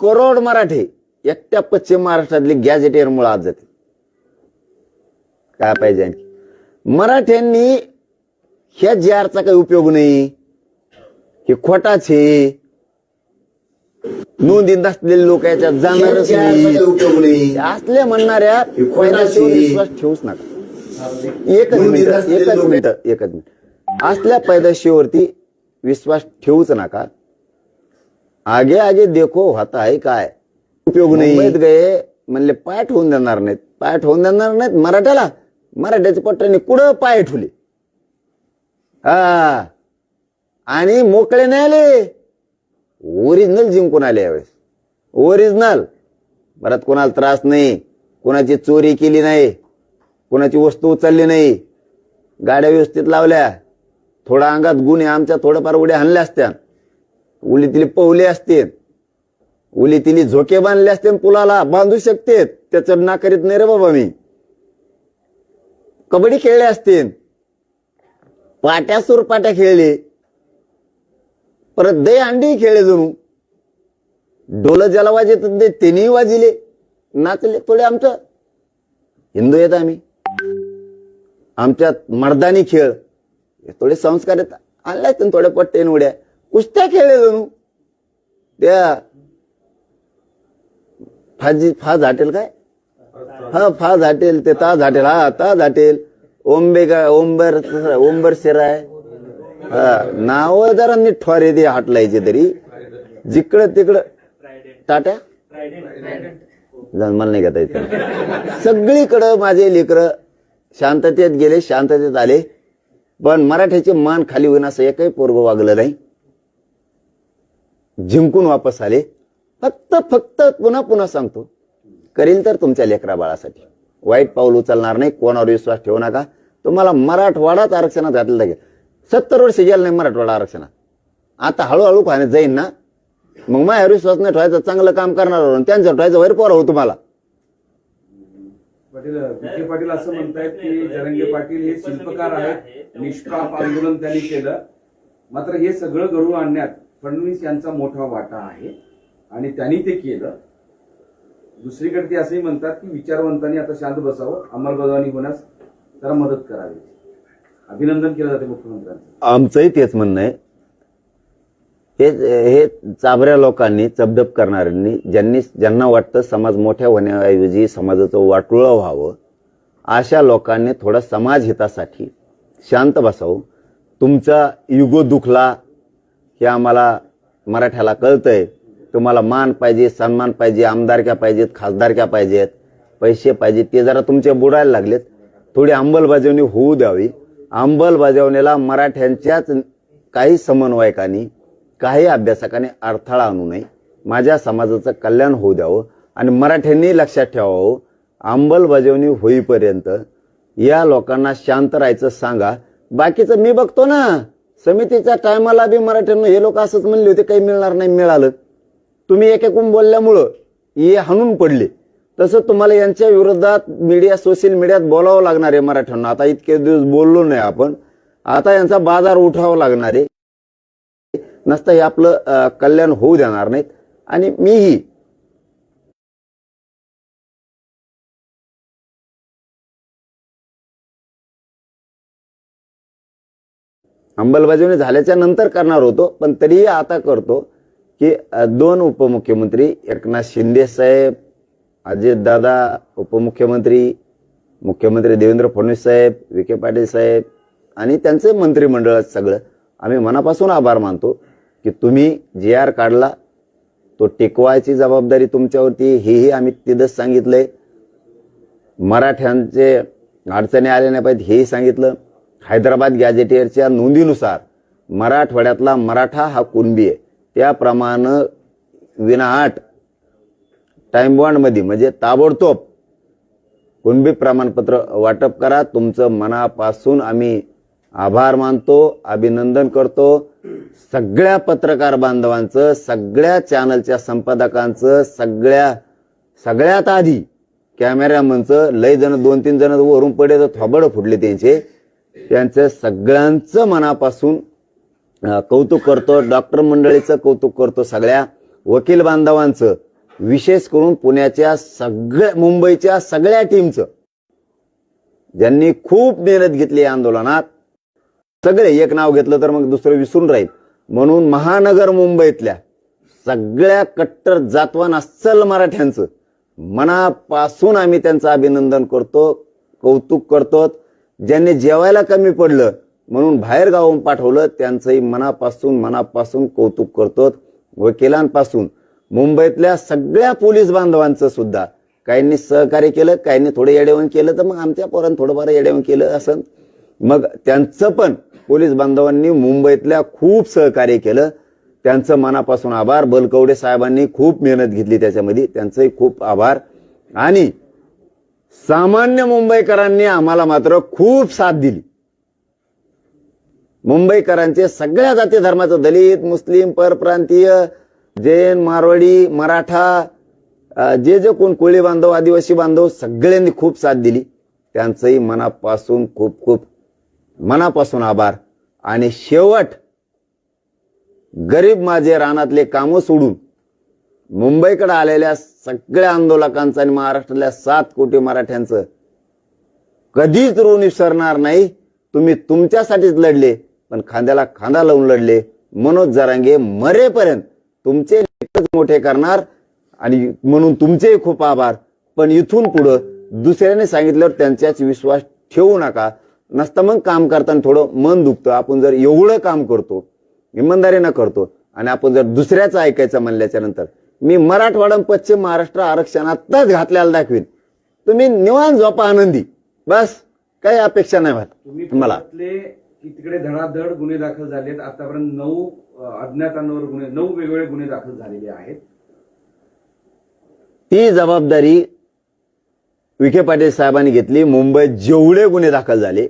करोड मराठे एकट्या पश्चिम महाराष्ट्रातले गॅजेटेर मुळे आज जाते. काय पाहिजे आणखी? मराठ्यांनी ह्या जी आरचा काही उपयोग नाही. हे खोटाच आहे नोंदीत असलेले लोक याच्यात जाणारच नाही. असले म्हणणाऱ्या विश्वास ठेवूच नका. एकच मिनिट एकच मिनिट एकच मिनिट. असल्या पैदाशीवरती विश्वास ठेवूच नका. आगे आगे देखो होता आहे काय? उपयोग नाही. येत गए म्हणले पाय ठेवून देणार नाहीत. पाय ठेवून देणार नाहीत मराठ्याला. मराठ्याच्या पट्ट्याने कुठं पाय ठेवले हा. आणि मोकळे नाही आले. ओरिजिनल जिंकून आले यावेळेस. ओरिजिनल परत कोणाला त्रास नाही. कोणाची चोरी केली नाही. कोणाची वस्तू उचलली नाही. गाड्या व्यवस्थित लावल्या. थोडा अंगात गुन्हे आमच्या थोडंफार उड्या हाणल्या असत्या. उली तिली पवले असते उली झोके बांधले असते पुलाला बांधू शकते त्याचं ना करीत नाही रे बाबा मी. कबड्डी खेळले असते. पाट्या सुरपाट्या खेळले. परत दही अंडी खेळले जणू. डोलं ज्याला वाजत ते त्यांनी वाजिले. नाचले थोडे आमचं. हिंदू येत आम्ही. आमच्यात मर्दानी खेळ. हे थोडे संस्कार येतात आणले असते थोड्या पट्टेन उड्या. कुस्त्या खेळले जणू. त्या फाजी फा झाटेल काय? हा फा झाटेल ते ताज झाटेल हा ताज झाटेल ओंबे का ओंबर ओंबर शिराय हा नाव जरा नीट ठोरे ते हाटलायचे तरी. जिकडं तिकडं. टाट्या? जाऊन मला नाही घेता येत. सगळीकडं माझे लेकरं शांततेत गेले शांततेत आले. पण मराठ्याचे मान खाली होईन असं एकही पोरग वागलं नाही. जिंकून वापस आले फक्त फक्त पुन्हा पुन्हा सांगतो. करील तर तुमच्या लेकरा बाळासाठी. वाईट पाऊल उचलणार नाही कोणावर विश्वास ठेवू नका. तुम्हाला मराठवाडाच आरक्षणात घातलं लागेल सत्तर वर्ष गेलं नाही मराठवाडा आरक्षणात. आता हळूहळू पाहण्यात जाईन ना. मग माझ्यावर विश्वास नाही ठेवायचं चांगलं काम करणार त्यांचं ठेवायचं वैर पोरा हो तुम्हाला. पाटील विखे पाटील असं म्हणतायत की जरंगे पाटील हे शिल्पकार आहेत. निष्काप आंदोलन त्यांनी केलं. मात्र हे सगळं घडवून आणण्यात फडणवीस यांचा मोठा वाटा आहे. आणि त्यांनी ते केलं. दुसरीकडे ते असंही म्हणतात की विचारवंतांनी आता शांत बसावं. अंमलबजावणी होण्यास त्याला मदत करावी. अभिनंदन केलं जाते मुख्यमंत्र्यांचं. आमचंही तेच म्हणणं आहे. हे हे चाबऱ्या लोकांनी चबदब करणाऱ्यांनी ज्यांनी ज्यांना वाटतं समाज मोठ्या होण्याऐवजी समाजाचं वाटुळं व्हावं अशा लोकांनी थोडं समाज हितासाठी शांत बसावं. तुमचा युगो दुखला हे आम्हाला मराठ्याला कळतंय. तुम्हाला मान पाहिजे सन्मान पाहिजे आमदारक्या पाहिजेत खासदारक्या पाहिजेत. पैसे पाहिजे ते जरा तुमचे बुडायला लागलेत. थोडी अंमलबजावणी होऊ द्यावी. अंमलबजावणीला मराठ्यांच्याच काही समन्वयकांनी काही अभ्यासकांनी अडथळा आणू नये. माझ्या समाजाचं कल्याण होऊ द्यावं आणि मराठ्यांनी लक्षात ठेवावं. अंमलबजावणी होईपर्यंत या लोकांना शांत राहायचं सांगा. बाकीचं मी बघतो ना. समितीच्या टायमाला बी मराठ्यांना हे लोक असंच म्हणले होते काही मिळणार नाही मिळालं. तुम्ही एकेकून बोलल्यामुळं हे हाणून पडले. तसं तुम्हाला यांच्या विरोधात मीडिया सोशल मीडियात बोलावं लागणार आहे मराठ्यांना. आता इतके दिवस बोललो नाही आपण. आता यांचा बाजार उठावा लागणार आहे. नसतं हे आपलं कल्याण होऊ देणार नाहीत. आणि मीही अंमलबजावणी झाल्याच्यानंतर करणार होतो पण तरीही आता करतो की दोन उपमुख्यमंत्री एकनाथ शिंदे साहेब अजितदादा उपमुख्यमंत्री मुख्यमंत्री देवेंद्र फडणवीस साहेब विखे पाटील साहेब आणि त्यांचे मंत्रिमंडळ सगळं. आम्ही मनापासून आभार मानतो की तुम्ही जी आर काढला तो टिकवायची जबाबदारी तुमच्यावरती हेही आम्ही तिथंच सांगितलंय. मराठ्यांचे अडचणी आल्या नाही पाहिजेत हेही सांगितलं. हैदराबाद गॅझेटियरच्या नोंदीनुसार मराठवाड्यातला मराठा हा कुणबी आहे. त्याप्रमाणे विनाआट टाईमबॉन्डमध्ये म्हणजे ताबडतोब कुणबी प्रमाणपत्र वाटप करा. तुमचं मनापासून आम्ही आभार मानतो अभिनंदन करतो. सगळ्या पत्रकार बांधवांचं सगळ्या चॅनलच्या संपादकांचं सगळ्या सगळ्यात आधी कॅमेरामनचं लय जण दोन तीन जण वरून पडे तर थोबड फुटले त्यांचे. त्यांचं सगळ्यांचं मनापासून कौतुक करतो. डॉक्टर मंडळीचं कौतुक करतो. सगळ्या वकील बांधवांचं विशेष करून पुण्याच्या सगळ्या मुंबईच्या सगळ्या टीमचं. ज्यांनी खूप मेहनत घेतली या आंदोलनात. सगळे एक नाव घेतलं तर मग दुसरं विसरून राहील. म्हणून महानगर मुंबईतल्या सगळ्या कट्टर जातवान अस्सल मराठ्यांचं मनापासून आम्ही त्यांचं अभिनंदन करतो कौतुक करतो. ज्यांनी जेवायला कमी पडलं म्हणून बाहेर गावून पाठवलं त्यांचंही मनापासून मनापासून कौतुक करतो वकिलांपासून. मुंबईतल्या सगळ्या पोलीस बांधवांचं सुद्धा. काहींनी सहकार्य केलं काहींनी थोडं येडेवण केलं तर मग आमच्या पोरांनी थोडंफार येडेवण केलं असं. मग त्यांचं पण पोलीस बांधवांनी मुंबईतल्या खूप सहकार्य केलं. त्यांचं मनापासून आभार. बलकवडे साहेबांनी खूप मेहनत घेतली त्याच्यामध्ये. त्यांचंही खूप आभार. आणि सामान्य मुंबईकरांनी आम्हाला मात्र खूप साथ दिली. मुंबईकरांचे सगळ्या जाती धर्माचं दलित मुस्लिम परप्रांतीय जैन मारवाडी मराठा जे जे कोण कोळी बांधव आदिवासी बांधव सगळ्यांनी खूप साथ दिली. त्यांचंही मनापासून खूप खूप मनापासून आभार. आणि शेवट गरीब माझे रानातले कामं सोडून मुंबईकडे आलेल्या सगळ्या आंदोलकांचं आणि महाराष्ट्रातल्या सात कोटी मराठ्यांचं कधीच ऋण विसरणार नाही. तुम्ही तुमच्यासाठीच लढले पण खांद्याला खांदा लावून लढले. मनोज जरांगे मरेपर्यंत तुमचे मोठे करणार आणि म्हणून तुमचेही खूप आभार. पण इथून पुढं दुसऱ्याने सांगितल्यावर त्यांच्याच विश्वास ठेवू नका. नसतं मग काम करताना थोडं मन दुखतं. आपण जर एवढं काम करतो इमानदारीनं करतो आणि आपण जर दुसऱ्याचं ऐकायचं म्हणल्याच्या नंतर मी मराठवाडा पश्चिम महाराष्ट्र आरक्षणातच घातल्याला दाखवीन. तुम्ही निवांत झोपा आनंदी. बस काही अपेक्षा नाही भात. मला. तिकडे धडाधड गुन्हे दाखल झालेत. आतापर्यंत नऊ अज्ञातांवर गुन्हे नऊ वेगवेगळे गुन्हे दाखल झालेले आहेत. ती जबाबदारी विखे पाटील साहेबांनी घेतली. मुंबईत जेवढे गुन्हे दाखल झाले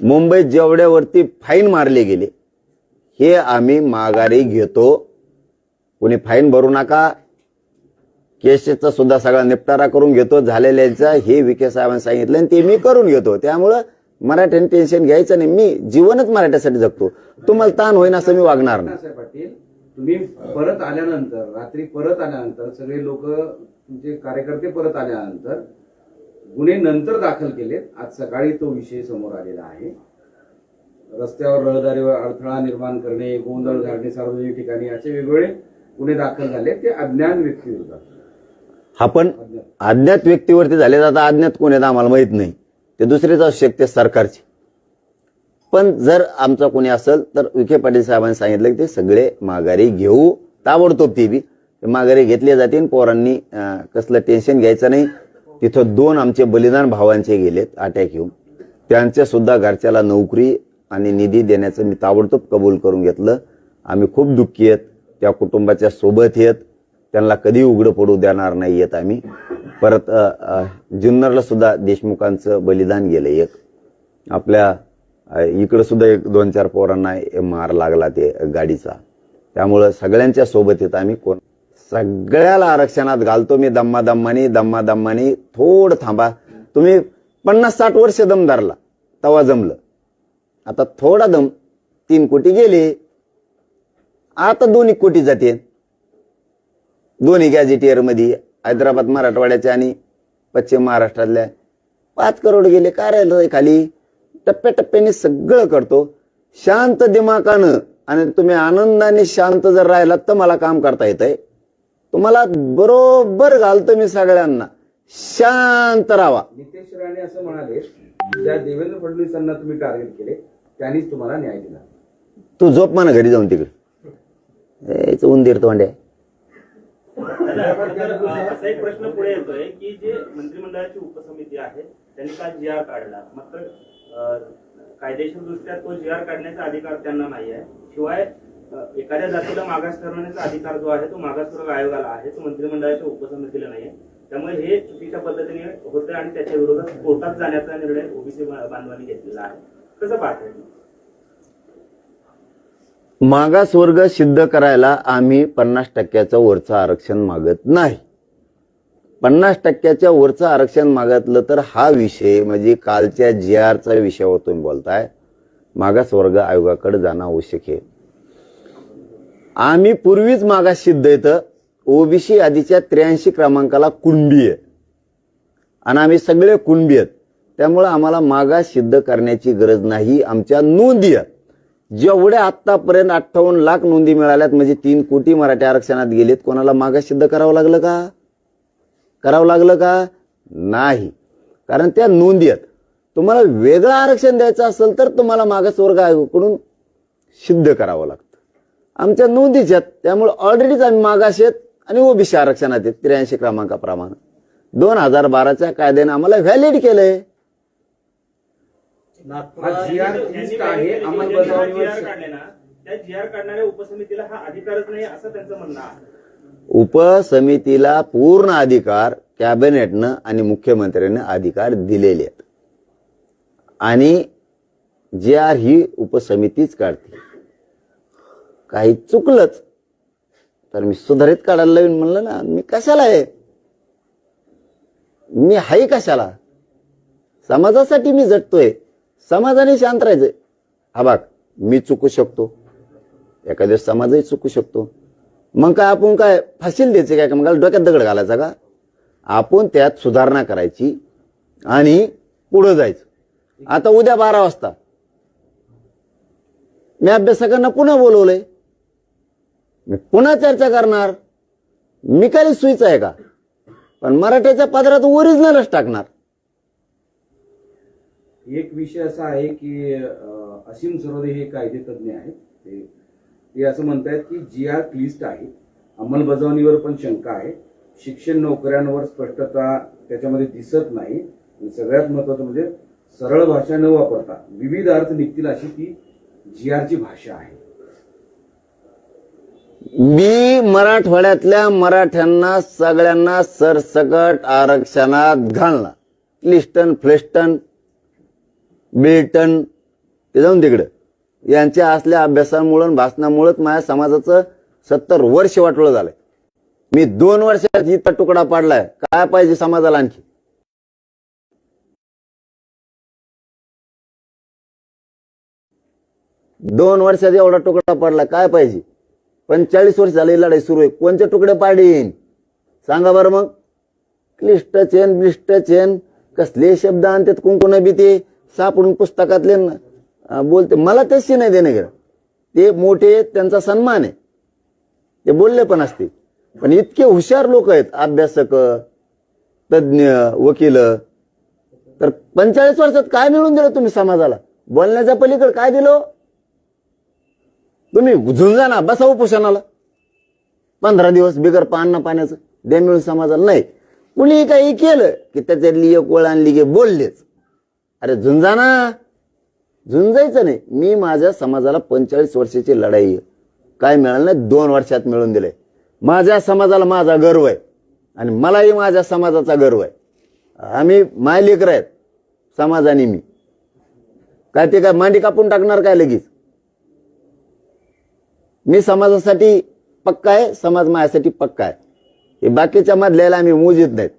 मुंबईत जेवढ्यावरती फाईन मारले गेले हे आम्ही माघारी घेतो. कोणी फाईन भरू नका. केसेसचा सुद्धा सगळा निपटारा करून घेतो. झालेल्याचा हे विखे साहेबांनी सांगितलं आणि ते मी करून घेतो. त्यामुळं मराठ्यांनी टेन्शन घ्यायचं नाही. मी जीवनच मराठ्यासाठी जगतो. तुम्हाला ताण होईन असं मी वागणार नाही. पाटील तुम्ही परत आल्यानंतर रात्री परत आल्यानंतर सगळे लोक तुमचे कार्यकर्ते परत आल्यानंतर गुन्हे नंतर दाखल केलेत. आज सकाळी तो विषय समोर आलेला आहे. रस्त्यावर रहदारीवर अडथळा निर्माण करणे गोंधळ घालणे सार्वजनिक ठिकाणी असे वेगवेगळे गुन्हे दाखल झाले ते अज्ञान व्यक्तीवर हा पण अज्ञात व्यक्तीवरती झाले तर आता अज्ञात कोण आहेत आम्हाला माहीत नाही. ते दुसरेच असू शकते सरकारचे. पण जर आमचा कोणी असेल तर विखे पाटील साहेबांनी सांगितलं की ते सगळे माघारी घेऊ. ताबडतोब ते बी. माघारी घेतले जातील पोरांनी कसलं टेन्शन घ्यायचं नाही. तिथं दोन आमचे बलिदान भावांचे गेलेत अटॅक येऊन. त्यांच्या सुद्धा घरच्याला नोकरी आणि निधी देण्याचं मी ताबडतोब कबूल करून घेतलं. आम्ही खूप दुःखी आहेत. त्या कुटुंबाच्या सोबत आहेत त्यांना कधी उघडं पडू देणार नाही आहेत आम्ही. परत जुन्नरला सुद्धा देशमुखांचं बलिदान गेलं एक. आपल्या इकडं सुद्धा एक दोन चार पोरांना मार लागला ते गाडीचा. त्यामुळं सगळ्यांच्या सोबत येत आम्ही. कोण सगळ्याला आरक्षणात घालतो मी दम्मा दम्मानी दम्मा दम्मानी थोडं थांबा. तुम्ही पन्नास साठ वर्ष दम धरला तवा जमलं. आता थोडा दम. तीन कोटी गेले. आता दोन एक कोटी जाते. दोन्ही गॅजेटियरमध्ये हैदराबाद मराठवाड्याच्या आणि पश्चिम महाराष्ट्रातल्या पाच करोड गेले. काय राहिलं खाली? टप्प्याटप्प्याने सगळं करतो. शांत दिमाकानं आणि तुम्ही आनंदाने शांत जर राहिलात तर मला काम करता येतंय. तुम्हाला बरोबर घालतो मी सगळ्यांना. शांत राहा. नितेश राणे असं म्हणाले ज्या देवेंद्र फडणवीसांना तुम्ही टार्गेट केले त्यांनीच तुम्हाला न्याय दिला. तू झोप म्हणा घरी जाऊन तिकडे. उंदीर तोंड्या असा एक प्रश्न पुढे येतोय की जे मंत्रिमंडळाची उपसमिती आहे त्यांनी काल जी आर काढला. मात्र कायदेशीर दृष्ट्या तो जी आर काढण्याचा अधिकार त्यांना नाही आहे. शिवाय एखाद्या जातीला मागास ठरवण्याचा अधिकार जो आहे तो मागासवर्ग आयोगाला आहे तो मंत्रिमंडळाच्या उपसमितीला नाही आहे. त्यामुळे हे चुकीच्या पद्धतीने होते आणि त्याच्या विरोधात कोर्टात जाण्याचा निर्णय ओबीसी बांधवांनी घेतलेला आहे. कसं पाहताय मागासवर्ग सिद्ध करायला आम्ही पन्नास टक्क्याचं वरचं आरक्षण मागत नाही. पन्नास टक्क्याच्या वरचं आरक्षण मागितलं तर हा विषय म्हणजे कालच्या जी आरचा विषयावर तुम्ही बोलताय मागासवर्ग आयोगाकडे जाणं आवश्यक आहे. आम्ही पूर्वीच मागास सिद्ध येतं ओबीसी आधीच्या त्र्याऐंशी क्रमांकाला कुणबी आहे. आणि आम्ही सगळे कुणबी आहेत. त्यामुळे आम्हाला मागास सिद्ध करण्याची गरज नाही आमच्या नोंदी आहेत. जेवढ्या आतापर्यंत अठ्ठावन्न लाख नोंदी मिळाल्यात म्हणजे तीन कोटी मराठी आरक्षणात गेलेत कोणाला मागास सिद्ध करावं लागलं का? करावं लागलं का? नाही. कारण त्या नोंदी आहेत. तुम्हाला वेगळं आरक्षण द्यायचं असेल तर तुम्हाला मागासवर्ग आयोगाकडून सिद्ध करावं लागतं. आमच्या नोंदीच आहेत. त्यामुळे ऑलरेडीच आम्ही मागास आहेत आणि ओबीसी आरक्षणात आहेत त्र्याऐंशी क्रमांकाप्रमाणे. दोन हजार बाराच्या कायद्याने आम्हाला व्हॅलिड केलंय. हा जी आर लिस्ट आहे अंमलबजावणीवर काढले ना त्या जी आर काढणाऱ्या उपसमितीला हा अधिकारच नाही असं त्यांचं म्हणणं आहे. उपसमितीला पूर्ण अधिकार कॅबिनेटनं आणि मुख्यमंत्र्यांनी अधिकार दिलेले आहेत. आणि जे आर ही उपसमितीच काढते काही चुकलंच तर मी सुधारित काढायला लावीन म्हणलं ना मी कशाला आहे? मी हाय कशाला? समाजासाठी मी झटतोय समाजाने शांत राहायचंय. हा बाग मी चुकू शकतो. एखाद्या समाजही चुकू शकतो. मग काय आपण काय फाशील द्यायचे काय? का मग डोक्यात दगड घालायचा का? आपण त्यात सुधारणा करायची आणि पुढं जायचं. आता उद्या बारा वाजता. मी अभ्यासकांना पुन्हा बोलवलंय. मी पुन्हा चर्चा करणार. मी काही सुईच आहे का? पण मराठ्याच्या पदरात ओरिजिनलच टाकणार. एक विषय असा आहे की असीम सरोदे हे कायदे तज्ज्ञ आहेत. ते ते असं म्हणतायत की जी आर क्लिस्ट आहे. अंमलबजावणीवर पण शंका आहे. शिक्षण नोकऱ्यांवर स्पष्टता त्याच्यामध्ये दिसत नाही. आणि सगळ्यात महत्वाचं म्हणजे सरळ भाषा न वापरता विविध अर्थ निघतील अशी ती जी आरची भाषा आहे. मी मराठवाड्यातल्या मराठ्यांना सगळ्यांना सरसकट आरक्षणात घालणार. क्लिस्टन फ्लेस्टन बिल्टन ते जाऊन तिकडं. यांच्या असल्या अभ्यासामुळं भाषणामुळंच माझ्या समाजाचं सत्तर वर्ष वाटलं झालंय. मी दोन वर्षात इतका तुकडा पाडलाय. काय पाहिजे समाजाला आणखी? दोन वर्षात एवढा तुकडा पडला काय पाहिजे? पंचेचाळीस वर्ष झाले लढाई सुरू आहे. कोणते तुकडे पाडीन? सांगा बरं मग. क्लिष्ट चेन ब्लिष्ट चेन कसले शब्द आणतात कुंकुण बी ते सापडून पुस्तकातले बोलते. मला तशी नाही देणे गेलं ते मोठे त्यांचा सन्मान आहे. ते बोलले पण असते पण इतके हुशार लोक आहेत अभ्यासक तज्ज्ञ वकील. तर पंचेचाळीस वर्षात काय मिळून दिलं तुम्ही समाजाला? बोलण्याच्या पलीकडे काय दिलं? तुम्ही झुंजा ना बसा उपोषणाला. पंधरा दिवस बिगर पान पाण्याचं दे मिळून समाजाला. नाही. कुणी काही केलं की त्याच्यातली एक ओळ आणली की बोललेच. अरे झुंजा ना झुंजायचं नाही. मी माझ्या समाजाला पंचेचाळीस वर्षाची लढाई आहे. काय मिळालं नाही दोन वर्षात मिळून दिले माझ्या समाजाला माझा गर्व आहे आणि मलाही माझ्या समाजाचा गर्व आहे. आम्ही माय लेकर आहेत समाजाने मी. काय ते काय मांडी कापून टाकणार काय लगेच? मी समाजासाठी पक्का आहे समाज माझ्यासाठी पक्का आहे. हे बाकीच्या मधल्याला आम्ही मोजित नाहीत.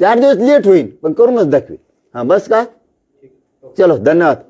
चार दिवस लेट होईल पण करूनच दाखवी हा बस का? चलो धन्यवाद